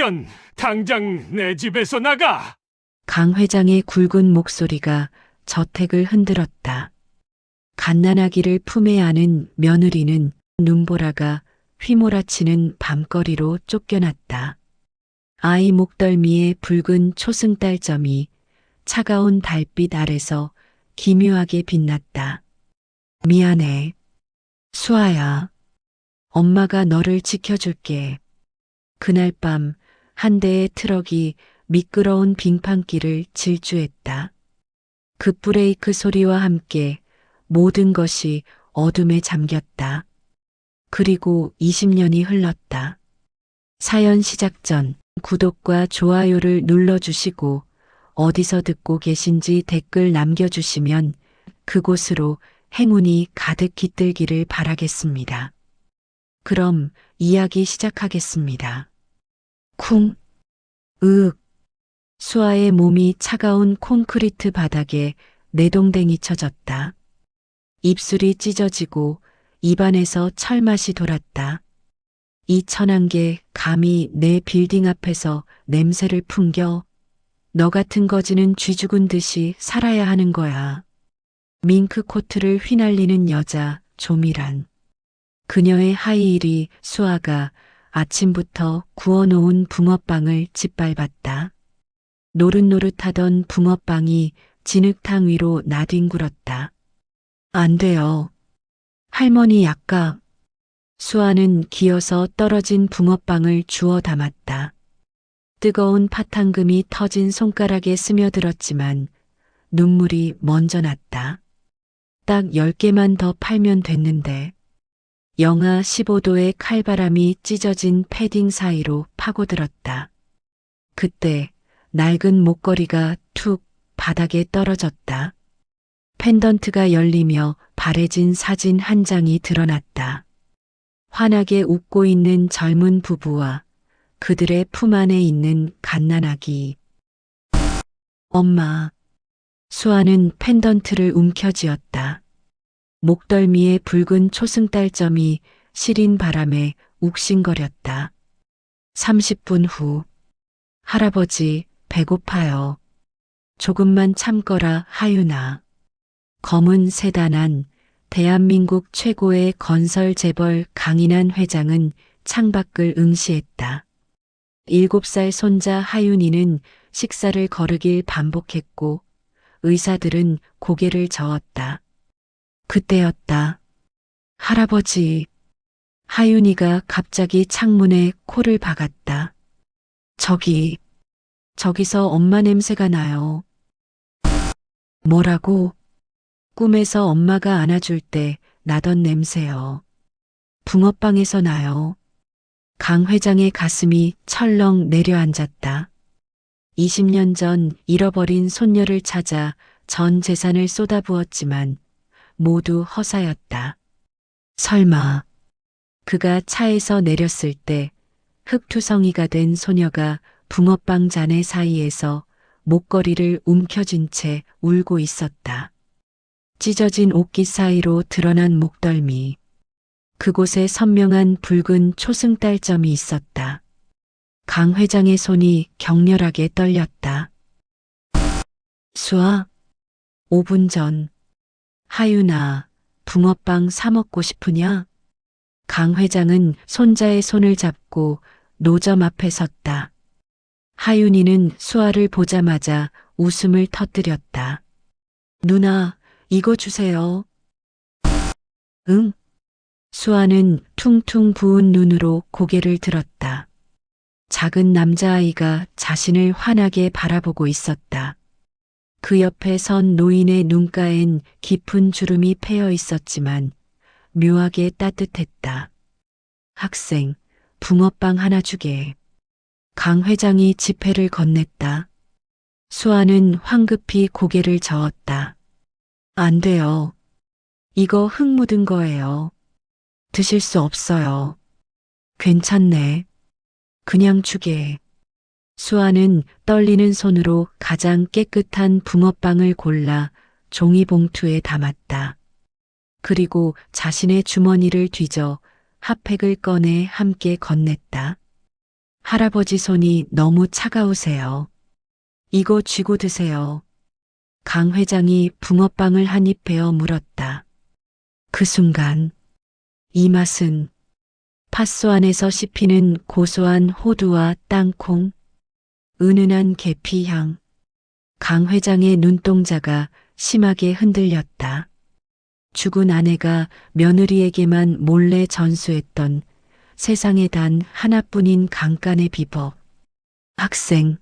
아니면 당장 내 집에서 나가. 강 회장의 굵은 목소리가 저택을 흔들었다. 갓난아기를 품에 안은 며느리는 눈보라가 휘몰아치는 밤거리로 쫓겨났다. 아이 목덜미에 붉은 초승달점이 차가운 달빛 아래서 기묘하게 빛났다. 미안해. 수아야. 엄마가 너를 지켜줄게. 그날 밤 한 대의 트럭이 미끄러운 빙판길을 질주했다. 급브레이크 소리와 함께 모든 것이 어둠에 잠겼다. 그리고 20년이 흘렀다. 사연 시작 전 구독과 좋아요를 눌러주시고 어디서 듣고 계신지 댓글 남겨주시면 그곳으로 행운이 가득 깃들기를 바라겠습니다. 그럼 이야기 시작하겠습니다. 쿵, 으윽. 수아의 몸이 차가운 콘크리트 바닥에 내동댕이 쳐졌다. 입술이 찢어지고 입안에서 철맛이 돌았다. 이 천한계 감히 내 빌딩 앞에서 냄새를 풍겨 너 같은 거지는 쥐 죽은 듯이 살아야 하는 거야. 밍크 코트를 휘날리는 여자 조미란. 그녀의 하이힐이 수아가 아침부터 구워놓은 붕어빵을 짓밟았다. 노릇노릇하던 붕어빵이 진흙탕 위로 나뒹굴었다. 안 돼요. 할머니 약가. 수아는 기어서 떨어진 붕어빵을 주워 담았다. 뜨거운 파탕금이 터진 손가락에 스며들었지만 눈물이 먼저 났다. 딱 10개만 더 팔면 됐는데. 영하 15도의 칼바람이 찢어진 패딩 사이로 파고들었다. 그때 낡은 목걸이가 툭 바닥에 떨어졌다. 펜던트가 열리며 바래진 사진 한 장이 드러났다. 환하게 웃고 있는 젊은 부부와 그들의 품 안에 있는 갓난아기. 엄마. 수아는 펜던트를 움켜쥐었다. 목덜미에 붉은 초승달점이 시린 바람에 욱신거렸다. 30분 후. 할아버지, 배고파요. 조금만 참거라, 하윤아. 검은 세단한 대한민국 최고의 건설 재벌 강인한 회장은 창밖을 응시했다. 일곱 살 손자 하윤이는 식사를 거르길 반복했고 의사들은 고개를 저었다. 그때였다. 할아버지. 하윤이가 갑자기 창문에 코를 박았다. 저기, 저기서 엄마 냄새가 나요. 뭐라고? 꿈에서 엄마가 안아줄 때 나던 냄새요. 붕어빵에서 나요. 강 회장의 가슴이 철렁 내려앉았다. 20년 전 잃어버린 손녀를 찾아 전 재산을 쏟아부었지만 모두 허사였다. 설마 그가 차에서 내렸을 때 흑투성이가 된 소녀가 붕어빵 잔해 사이에서 목걸이를 움켜쥔 채 울고 있었다. 찢어진 옷깃 사이로 드러난 목덜미. 그곳에 선명한 붉은 초승달점이 있었다. 강 회장의 손이 격렬하게 떨렸다. 수아, 5분 전. 하윤아, 붕어빵 사 먹고 싶으냐? 강 회장은 손자의 손을 잡고 노점 앞에 섰다. 하윤이는 수아를 보자마자 웃음을 터뜨렸다. 누나, 이거 주세요. 응. 수아는 퉁퉁 부은 눈으로 고개를 들었다. 작은 남자아이가 자신을 환하게 바라보고 있었다. 그 옆에 선 노인의 눈가엔 깊은 주름이 패여 있었지만 묘하게 따뜻했다. 학생, 붕어빵 하나 주게. 강 회장이 지폐를 건넸다. 수아는 황급히 고개를 저었다. 안 돼요. 이거 흙 묻은 거예요. 드실 수 없어요. 괜찮네. 그냥 주게. 수아는 떨리는 손으로 가장 깨끗한 붕어빵을 골라 종이봉투에 담았다. 그리고 자신의 주머니를 뒤져 핫팩을 꺼내 함께 건넸다. 할아버지 손이 너무 차가우세요. 이거 쥐고 드세요. 강 회장이 붕어빵을 한 입 베어 물었다. 그 순간 이 맛은 팥소 안에서 씹히는 고소한 호두와 땅콩, 은은한 계피향, 강 회장의 눈동자가 심하게 흔들렸다. 죽은 아내가 며느리에게만 몰래 전수했던 세상에 단 하나뿐인 강간의 비법. 학생,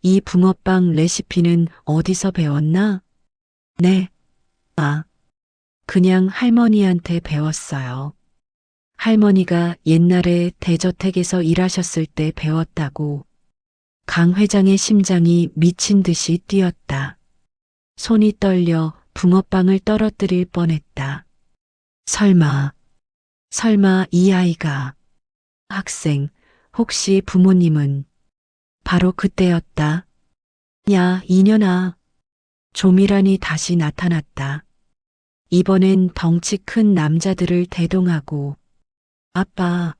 이 붕어빵 레시피는 어디서 배웠나? 네. 아, 그냥 할머니한테 배웠어요. 할머니가 옛날에 대저택에서 일하셨을 때 배웠다고. 강 회장의 심장이 미친 듯이 뛰었다. 손이 떨려 붕어빵을 떨어뜨릴 뻔했다. 설마, 설마 이 아이가 학생, 혹시 부모님은 바로 그때였다. 야, 이년아. 조미란이 다시 나타났다. 이번엔 덩치 큰 남자들을 대동하고 아빠,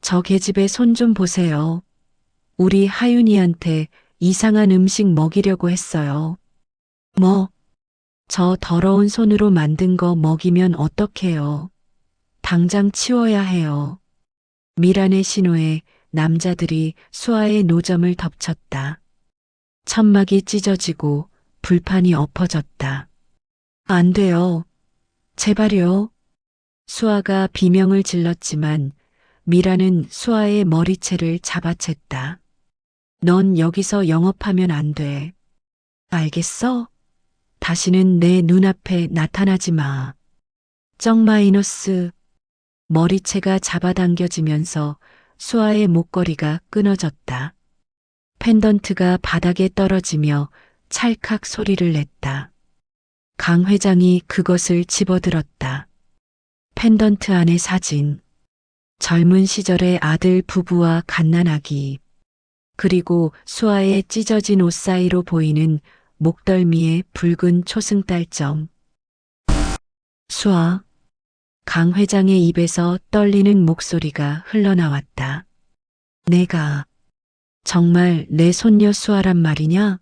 저 계집애 손 좀 보세요. 우리 하윤이한테 이상한 음식 먹이려고 했어요. 뭐, 저 더러운 손으로 만든 거 먹이면 어떡해요. 당장 치워야 해요. 미란의 신호에 남자들이 수아의 노점을 덮쳤다. 천막이 찢어지고 불판이 엎어졌다. 안 돼요. 제발요. 수아가 비명을 질렀지만 미라는 수아의 머리채를 잡아챘다. 넌 여기서 영업하면 안 돼. 알겠어? 다시는 내 눈앞에 나타나지 마. 정 마이너스. 머리채가 잡아당겨지면서 수아의 목걸이가 끊어졌다. 펜던트가 바닥에 떨어지며 찰칵 소리를 냈다. 강 회장이 그것을 집어들었다. 펜던트 안의 사진. 젊은 시절의 아들 부부와 갓난 아기. 그리고 수아의 찢어진 옷 사이로 보이는 목덜미의 붉은 초승달점. 수아. 강 회장의 입에서 떨리는 목소리가 흘러나왔다. 내가 정말 내 손녀 수아란 말이냐?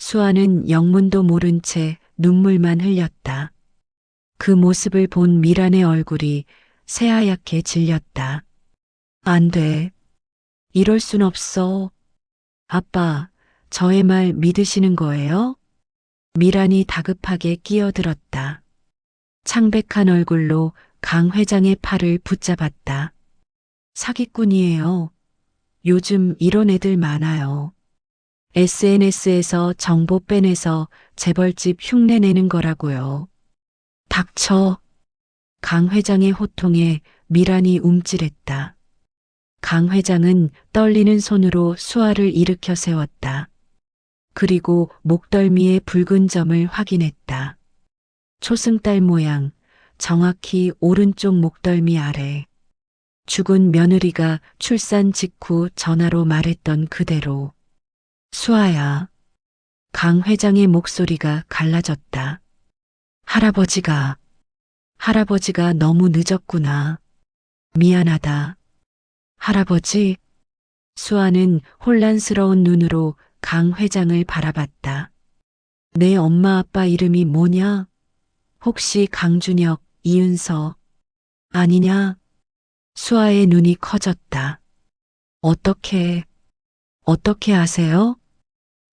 수아는 영문도 모른 채 눈물만 흘렸다. 그 모습을 본 미란의 얼굴이 새하얗게 질렸다. 안 돼. 이럴 순 없어. 아빠, 저의 말 믿으시는 거예요? 미란이 다급하게 끼어들었다. 창백한 얼굴로 강 회장의 팔을 붙잡았다. 사기꾼이에요. 요즘 이런 애들 많아요. SNS에서 정보 빼내서 재벌집 흉내 내는 거라고요. 닥쳐. 강 회장의 호통에 미란이 움찔했다. 강 회장은 떨리는 손으로 수아를 일으켜 세웠다. 그리고 목덜미의 붉은 점을 확인했다. 초승달 모양, 정확히 오른쪽 목덜미 아래. 죽은 며느리가 출산 직후 전화로 말했던 그대로. 수아야. 강 회장의 목소리가 갈라졌다. 할아버지가, 할아버지가 너무 늦었구나. 미안하다. 할아버지. 수아는 혼란스러운 눈으로 강 회장을 바라봤다. 내 엄마 아빠 이름이 뭐냐? 혹시 강준혁, 이은서 아니냐? 수아의 눈이 커졌다. 어떻게, 어떻게 아세요?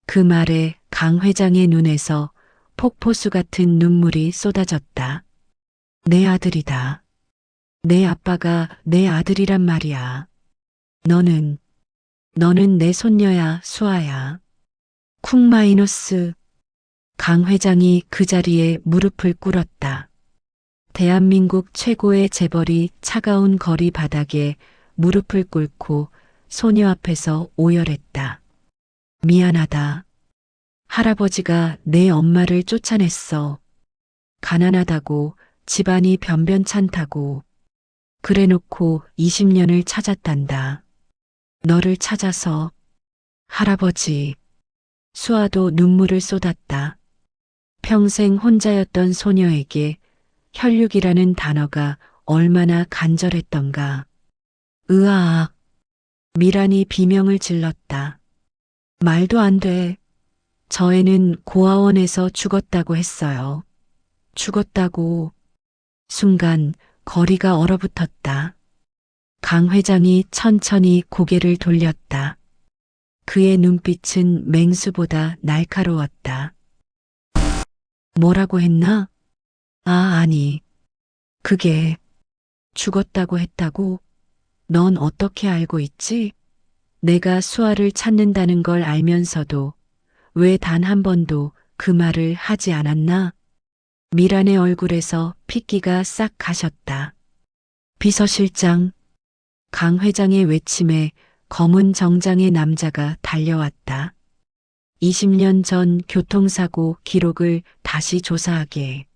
그 말에 강 회장의 눈에서 폭포수 같은 눈물이 쏟아졌다. 내 아들이다. 내 아빠가 내 아들이란 말이야. 너는, 너는 내 손녀야, 수아야. 쿵 마이너스. 강 회장이 그 자리에 무릎을 꿇었다. 대한민국 최고의 재벌이 차가운 거리 바닥에 무릎을 꿇고 소녀 앞에서 오열했다. 미안하다. 할아버지가 내 엄마를 쫓아냈어. 가난하다고 집안이 변변찮다고. 그래 놓고 20년을 찾았단다. 너를 찾아서. 할아버지. 수아도 눈물을 쏟았다. 평생 혼자였던 소녀에게 혈육이라는 단어가 얼마나 간절했던가. 으아악. 미란이 비명을 질렀다. 말도 안 돼. 저 애는 고아원에서 죽었다고 했어요. 죽었다고. 순간 거리가 얼어붙었다. 강 회장이 천천히 고개를 돌렸다. 그의 눈빛은 맹수보다 날카로웠다. 뭐라고 했나? 아, 아니. 그게 죽었다고 했다고? 넌 어떻게 알고 있지? 내가 수아를 찾는다는 걸 알면서도 왜 단 한 번도 그 말을 하지 않았나? 미란의 얼굴에서 핏기가 싹 가셨다. 비서실장, 강 회장의 외침에 검은 정장의 남자가 달려왔다. 20년 전 교통사고 기록을 다시 조사하게.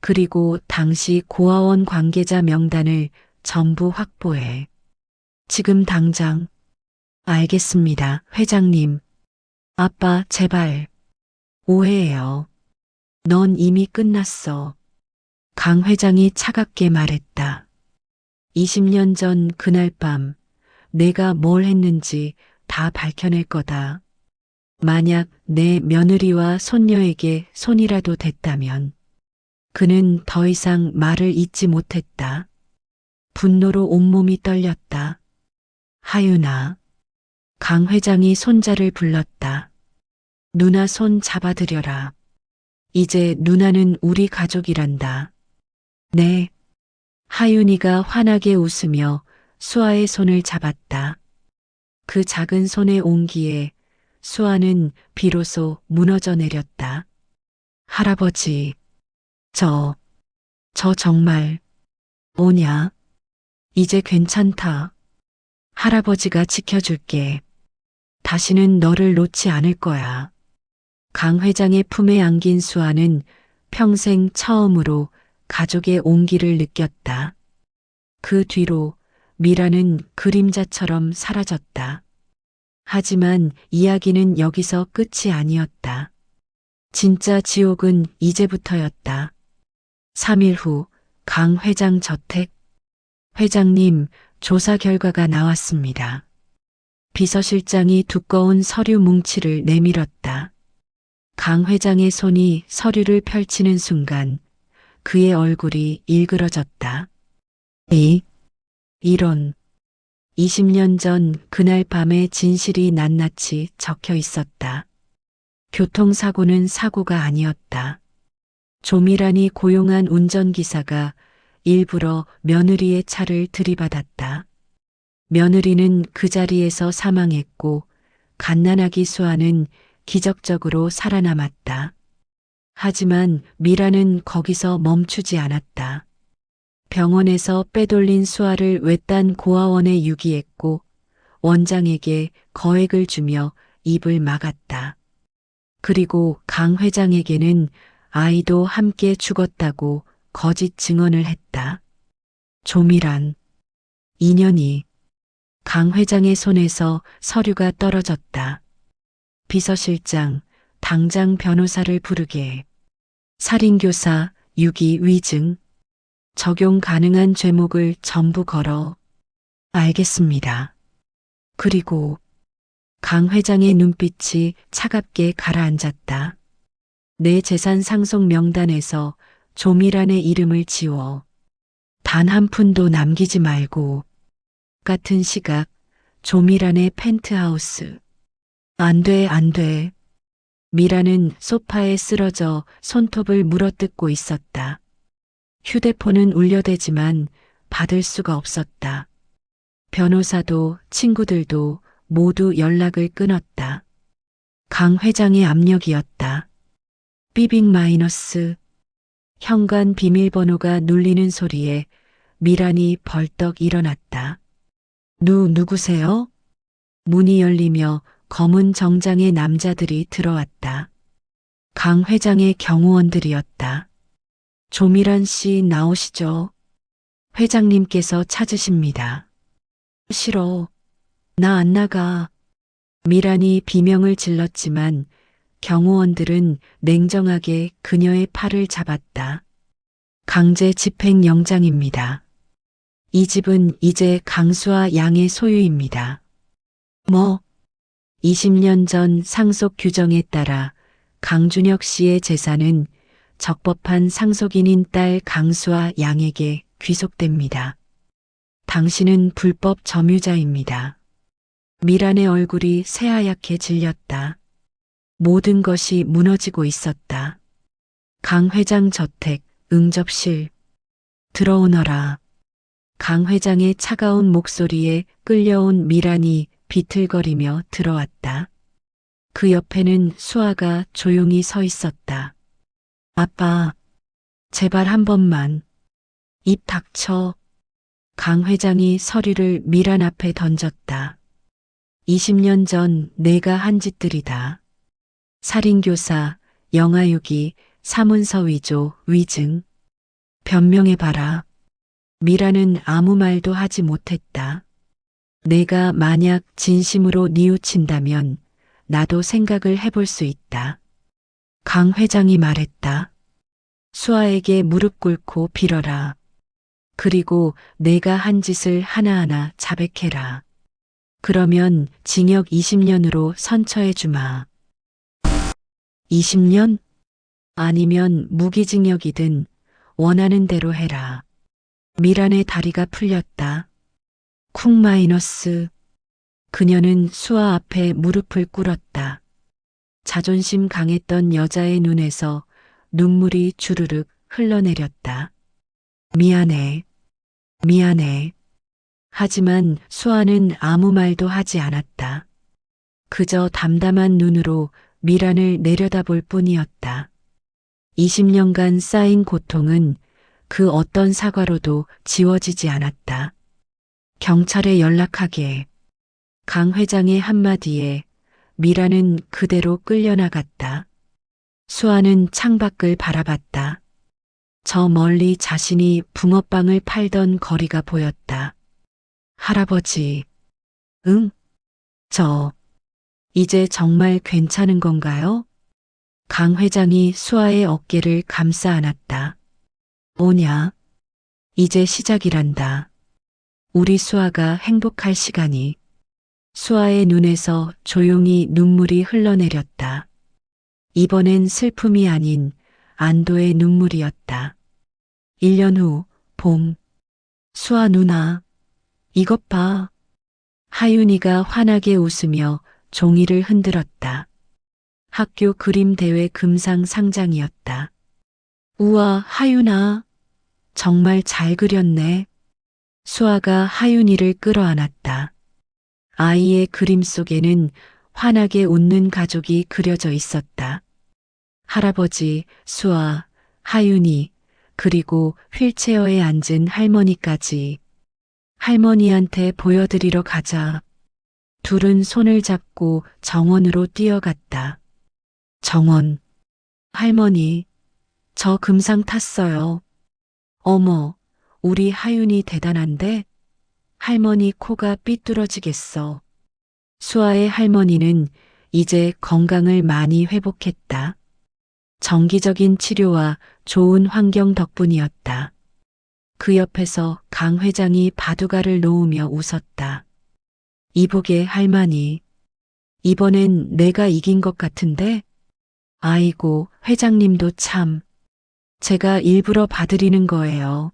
그리고 당시 고아원 관계자 명단을 전부 확보해. 지금 당장. 알겠습니다, 회장님. 아빠, 제발. 오해해요. 넌 이미 끝났어. 강 회장이 차갑게 말했다. 20년 전 그날 밤 내가 뭘 했는지 다 밝혀낼 거다. 만약 내 며느리와 손녀에게 손이라도 댔다면 그는 더 이상 말을 잇지 못했다. 분노로 온몸이 떨렸다. 하윤아. 강 회장이 손자를 불렀다. 누나 손 잡아드려라. 이제 누나는 우리 가족이란다. 네. 하윤이가 환하게 웃으며 수아의 손을 잡았다. 그 작은 손의 온기에 수아는 비로소 무너져 내렸다. 할아버지, 저, 저 정말, 뭐냐? 이제 괜찮다. 할아버지가 지켜줄게. 다시는 너를 놓지 않을 거야. 강 회장의 품에 안긴 수아는 평생 처음으로 가족의 온기를 느꼈다. 그 뒤로 미라는 그림자처럼 사라졌다. 하지만 이야기는 여기서 끝이 아니었다. 진짜 지옥은 이제부터였다. 3일 후 강 회장 저택. 회장님, 조사 결과가 나왔습니다. 비서실장이 두꺼운 서류 뭉치를 내밀었다. 강 회장의 손이 서류를 펼치는 순간 그의 얼굴이 일그러졌다. 이, 이런. 20년 전 그날 밤의 진실이 낱낱이 적혀 있었다. 교통사고는 사고가 아니었다. 조미란이 고용한 운전기사가 일부러 며느리의 차를 들이받았다. 며느리는 그 자리에서 사망했고 갓난아기 수아는 기적적으로 살아남았다. 하지만 미라는 거기서 멈추지 않았다. 병원에서 빼돌린 수아를 외딴 고아원에 유기했고 원장에게 거액을 주며 입을 막았다. 그리고 강 회장에게는 아이도 함께 죽었다고 거짓 증언을 했다. 조미란. 2년이 강 회장의 손에서 서류가 떨어졌다. 비서실장, 당장 변호사를 부르게. 살인교사, 유기 위증. 적용 가능한 죄목을 전부 걸어. 알겠습니다. 그리고 강 회장의 눈빛이 차갑게 가라앉았다. 내 재산 상속 명단에서 조미란의 이름을 지워. 단 한 푼도 남기지 말고. 같은 시각, 조미란의 펜트하우스. 안 돼, 안 돼. 미라는 소파에 쓰러져 손톱을 물어뜯고 있었다. 휴대폰은 울려대지만 받을 수가 없었다. 변호사도 친구들도 모두 연락을 끊었다. 강 회장의 압력이었다. 삐빅 마이너스. 현관 비밀번호가 눌리는 소리에 미란이 벌떡 일어났다. 누, 누구세요? 문이 열리며 검은 정장의 남자들이 들어왔다. 강 회장의 경호원들이었다. 조미란 씨 나오시죠. 회장님께서 찾으십니다. 싫어. 나 안 나가. 미란이 비명을 질렀지만 경호원들은 냉정하게 그녀의 팔을 잡았다. 강제 집행 영장입니다. 이 집은 이제 강수와 양의 소유입니다. 뭐, 20년 전 상속 규정에 따라 강준혁 씨의 재산은 적법한 상속인인 딸 강수와 양에게 귀속됩니다. 당신은 불법 점유자입니다. 미란의 얼굴이 새하얗게 질렸다. 모든 것이 무너지고 있었다. 강 회장 저택, 응접실. 들어오너라. 강 회장의 차가운 목소리에 끌려온 미란이 비틀거리며 들어왔다. 그 옆에는 수아가 조용히 서 있었다. 아빠, 제발 한 번만. 입 닥쳐. 강 회장이 서류를 미란 앞에 던졌다. 20년 전 내가 한 짓들이다. 살인교사, 영아유기, 사문서 위조, 위증. 변명해봐라. 미라는 아무 말도 하지 못했다. 내가 만약 진심으로 뉘우친다면 나도 생각을 해볼 수 있다. 강 회장이 말했다. 수아에게 무릎 꿇고 빌어라. 그리고 내가 한 짓을 하나하나 자백해라. 그러면 징역 20년으로 선처해 주마. 20년? 아니면 무기징역이든 원하는 대로 해라. 미란의 다리가 풀렸다. 쿵 마이너스. 그녀는 수아 앞에 무릎을 꿇었다. 자존심 강했던 여자의 눈에서 눈물이 주르륵 흘러내렸다. 미안해. 미안해. 하지만 수아는 아무 말도 하지 않았다. 그저 담담한 눈으로 미란을 내려다볼 뿐이었다. 20년간 쌓인 고통은 그 어떤 사과로도 지워지지 않았다. 경찰에 연락하게. 강 회장의 한마디에 미라는 그대로 끌려나갔다. 수아는 창밖을 바라봤다. 저 멀리 자신이 붕어빵을 팔던 거리가 보였다. 할아버지. 응? 저. 이제 정말 괜찮은 건가요? 강 회장이 수아의 어깨를 감싸 안았다. 오냐? 이제 시작이란다. 우리 수아가 행복할 시간이. 수아의 눈에서 조용히 눈물이 흘러내렸다. 이번엔 슬픔이 아닌 안도의 눈물이었다. 1년 후, 봄. 수아 누나. 이것 봐. 하윤이가 환하게 웃으며 종이를 흔들었다. 학교 그림 대회 금상 상장이었다. 우와, 하윤아. 정말 잘 그렸네. 수아가 하윤이를 끌어안았다. 아이의 그림 속에는 환하게 웃는 가족이 그려져 있었다. 할아버지, 수아, 하윤이, 그리고 휠체어에 앉은 할머니까지. 할머니한테 보여드리러 가자. 둘은 손을 잡고 정원으로 뛰어갔다. 정원. 할머니, 저 금상 탔어요. 어머, 우리 하윤이 대단한데? 할머니 코가 삐뚤어지겠어. 수아의 할머니는 이제 건강을 많이 회복했다. 정기적인 치료와 좋은 환경 덕분이었다. 그 옆에서 강 회장이 바둑알을 놓으며 웃었다. 이복의 할머니. 이번엔 내가 이긴 것 같은데? 아이고, 회장님도 참. 제가 일부러 봐드리는 거예요.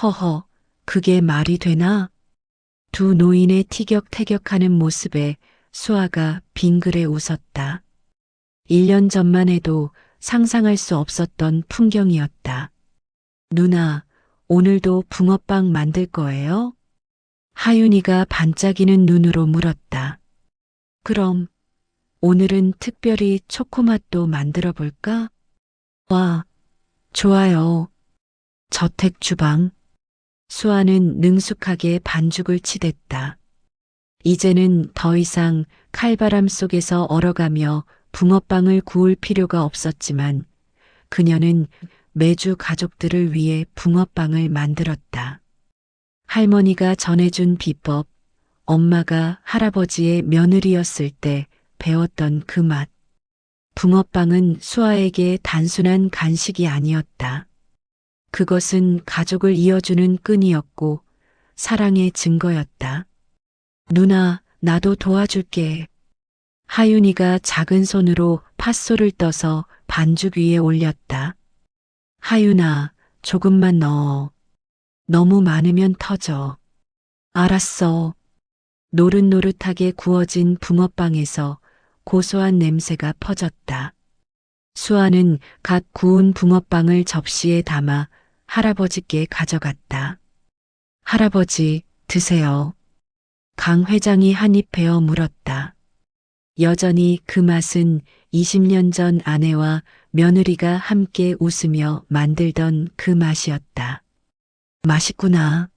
허허, 그게 말이 되나? 두 노인의 티격태격하는 모습에 수아가 빙그레 웃었다. 1년 전만 해도 상상할 수 없었던 풍경이었다. 누나, 오늘도 붕어빵 만들 거예요? 하윤이가 반짝이는 눈으로 물었다. 그럼 오늘은 특별히 초코맛도 만들어 볼까? 와, 좋아요. 저택 주방. 수아는 능숙하게 반죽을 치댔다. 이제는 더 이상 칼바람 속에서 얼어가며 붕어빵을 구울 필요가 없었지만 그녀는 매주 가족들을 위해 붕어빵을 만들었다. 할머니가 전해준 비법, 엄마가 할아버지의 며느리였을 때 배웠던 그 맛. 붕어빵은 수아에게 단순한 간식이 아니었다. 그것은 가족을 이어주는 끈이었고 사랑의 증거였다. 누나, 나도 도와줄게. 하윤이가 작은 손으로 팥소를 떠서 반죽 위에 올렸다. 하윤아, 조금만 넣어. 너무 많으면 터져. 알았어. 노릇노릇하게 구워진 붕어빵에서 고소한 냄새가 퍼졌다. 수아는 갓 구운 붕어빵을 접시에 담아 할아버지께 가져갔다. 할아버지, 드세요. 강 회장이 한 입 베어 물었다. 여전히 그 맛은 20년 전 아내와 며느리가 함께 웃으며 만들던 그 맛이었다. 맛있구나.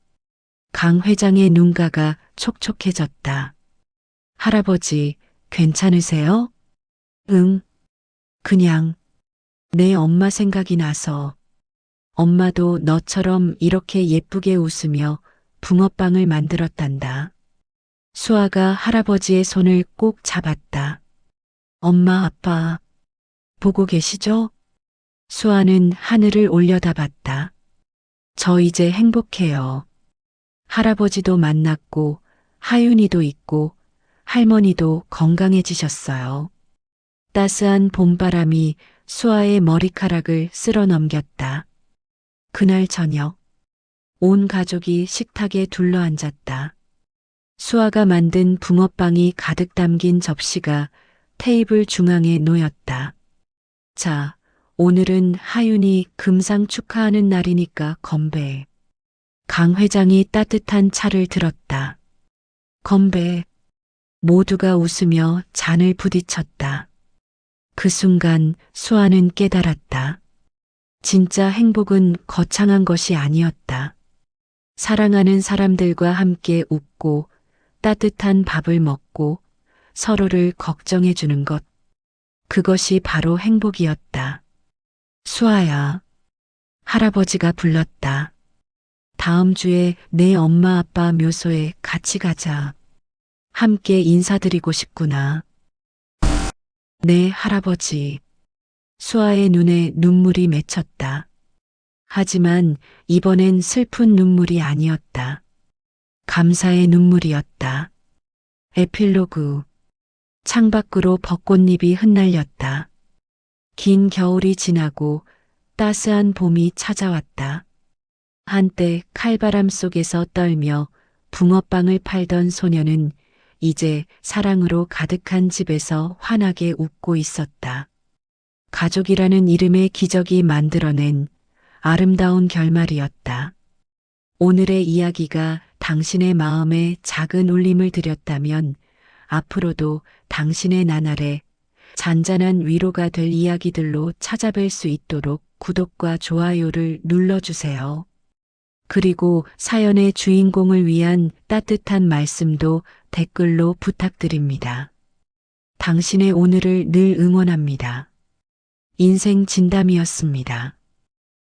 강 회장의 눈가가 촉촉해졌다. 할아버지, 괜찮으세요? 응. 그냥 내 엄마 생각이 나서 엄마도 너처럼 이렇게 예쁘게 웃으며 붕어빵을 만들었단다. 수아가 할아버지의 손을 꼭 잡았다. 엄마, 아빠, 보고 계시죠? 수아는 하늘을 올려다봤다. 저 이제 행복해요. 할아버지도 만났고, 하윤이도 있고, 할머니도 건강해지셨어요. 따스한 봄바람이 수아의 머리카락을 쓸어 넘겼다. 그날 저녁, 온 가족이 식탁에 둘러앉았다. 수아가 만든 붕어빵이 가득 담긴 접시가 테이블 중앙에 놓였다. 자, 오늘은 하윤이 금상 축하하는 날이니까 건배. 강 회장이 따뜻한 차를 들었다. 건배. 모두가 웃으며 잔을 부딪혔다. 그 순간 수아는 깨달았다. 진짜 행복은 거창한 것이 아니었다. 사랑하는 사람들과 함께 웃고 따뜻한 밥을 먹고 서로를 걱정해 주는 것. 그것이 바로 행복이었다. 수아야. 할아버지가 불렀다. 다음 주에 내 엄마 아빠 묘소에 같이 가자. 함께 인사드리고 싶구나. 네, 할아버지. 수아의 눈에 눈물이 맺혔다. 하지만 이번엔 슬픈 눈물이 아니었다. 감사의 눈물이었다. 에필로그. 창밖으로 벚꽃잎이 흩날렸다. 긴 겨울이 지나고 따스한 봄이 찾아왔다. 한때 칼바람 속에서 떨며 붕어빵을 팔던 소녀는 이제 사랑으로 가득한 집에서 환하게 웃고 있었다. 가족이라는 이름의 기적이 만들어낸 아름다운 결말이었다. 오늘의 이야기가 당신의 마음에 작은 울림을 드렸다면 앞으로도 당신의 나날에 잔잔한 위로가 될 이야기들로 찾아뵐 수 있도록 구독과 좋아요를 눌러주세요. 그리고 사연의 주인공을 위한 따뜻한 말씀도 댓글로 부탁드립니다. 당신의 오늘을 늘 응원합니다. 인생 진담이었습니다.